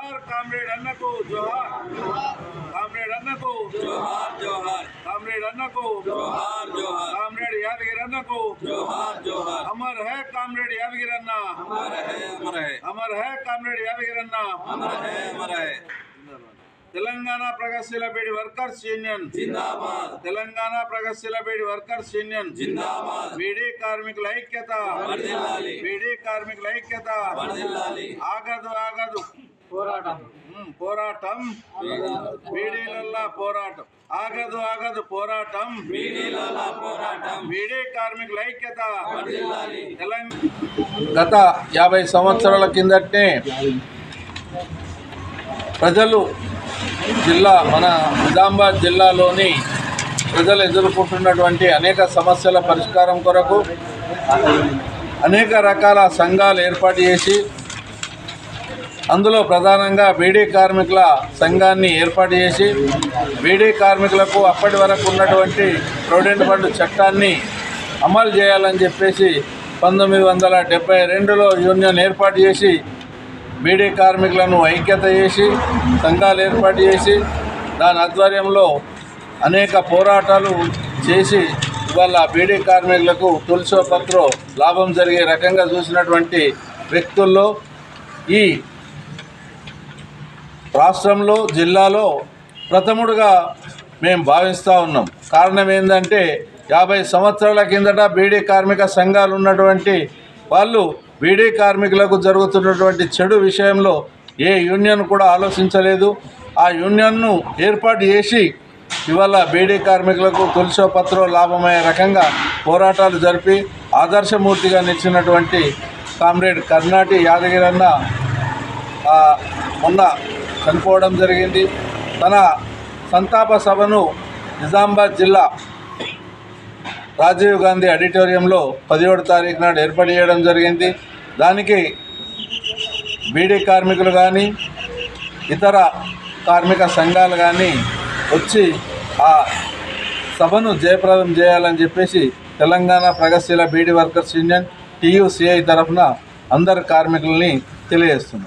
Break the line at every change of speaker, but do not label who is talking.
జోహార్ comrade అన్నకు జోహార్ comrade అన్నకు
జోహార్ జోహార్
కామ్రేడ్ అన్నకు
జోహార్ జోహార్
కామ్రేడ్ యాదగిరి అన్నకు
జోహార్ జోహార్
అమర్ హే కామ్రేడ్ యాదగిరి అన్న
అమర హే అమర హే
అమర్ హే కామ్రేడ్ యాదగిరి అన్న
అమర హే అమర హే
తెలంగాణ ప్రగతిశీల బీడి వర్కర్స్ యూనియన్
జిందాబాద్
తెలంగాణ ప్రగతిశీల బీడి వర్కర్స్ యూనియన్
జిందాబాద్
బీడీ కార్మికుల ఐక్యత
వర్ధిల్లాలి
బీడీ కార్మికుల ఐక్యత
వర్ధిల్లాలి
ఆగదు ఆగదు పోరాటం. పోరాటం. బీడీలల్లా పోరాటం. ఆగదు ఆగదు పోరాటం.
పోరాటం.
బీడీ కార్మికుల ఐక్యత. గత యాభై సంవత్సరాల కిందటనే ప్రజలు జిల్లా మన నిజామాబాద్ జిల్లాలోని ప్రజలు ఎదుర్కొంటున్నటువంటి అనేక సమస్యల పరిష్కారం కొరకు అనేక రకాల సంఘాలు ఏర్పాటు చేసి అందులో ప్రధానంగా బీడీ కార్మికుల సంఘాన్ని ఏర్పాటు చేసి బీడీ కార్మికులకు అప్పటి వరకు ఉన్నటువంటి ప్రొవిడెంట్ ఫండ్ చట్టాన్ని అమలు చేయాలని చెప్పేసి పంతొమ్మిది వందల డెబ్బై రెండులో యూనియన్ ఏర్పాటు చేసి బీడీ కార్మికులను ఐక్యత చేసి సంఘాలు ఏర్పాటు చేసి దాని ఆధ్వర్యంలో అనేక పోరాటాలు చేసి ఇవాళ బీడీ కార్మికులకు తులసో పత్రో లాభం జరిగే రకంగా చూసినటువంటి వ్యక్తుల్లో ఈ రాష్ట్రంలో జిల్లాలో ప్రథముడుగా మేము భావిస్తూ ఉన్నాం. కారణం ఏంటంటే యాభై సంవత్సరాల కిందట బీడీ కార్మిక సంఘాలు ఉన్నటువంటి వాళ్ళు బీడీ కార్మికులకు జరుగుతున్నటువంటి చెడు విషయంలో ఏ యూనియన్ కూడా ఆలోచించలేదు. ఆ యూనియన్ను ఏర్పాటు చేసి ఇవాళ బీడీ కార్మికులకు తులసో పత్రో లాభమయ్యే రకంగా పోరాటాలు జరిపి ఆదర్శమూర్తిగా నిలిచినటువంటి కామ్రేడ్ కర్ణాటి యాదగిరన్న అన్న మొన్న చనిపోవడం జరిగింది. తన సంతాప సభను నిజామాబాద్ జిల్లా రాజీవ్ గాంధీ ఆడిటోరియంలో పదిహేడు తారీఖు నాడు ఏర్పాటు చేయడం జరిగింది. దానికి బీడీ కార్మికులు కానీ ఇతర కార్మిక సంఘాలు కానీ వచ్చి ఆ సభను జయప్రదం చేయాలని చెప్పేసి తెలంగాణ ప్రగతిశీల బీడీ వర్కర్స్ యూనియన్ టీయూసీఐ తరఫున అందరు కార్మికుల్ని తెలియజేస్తుంది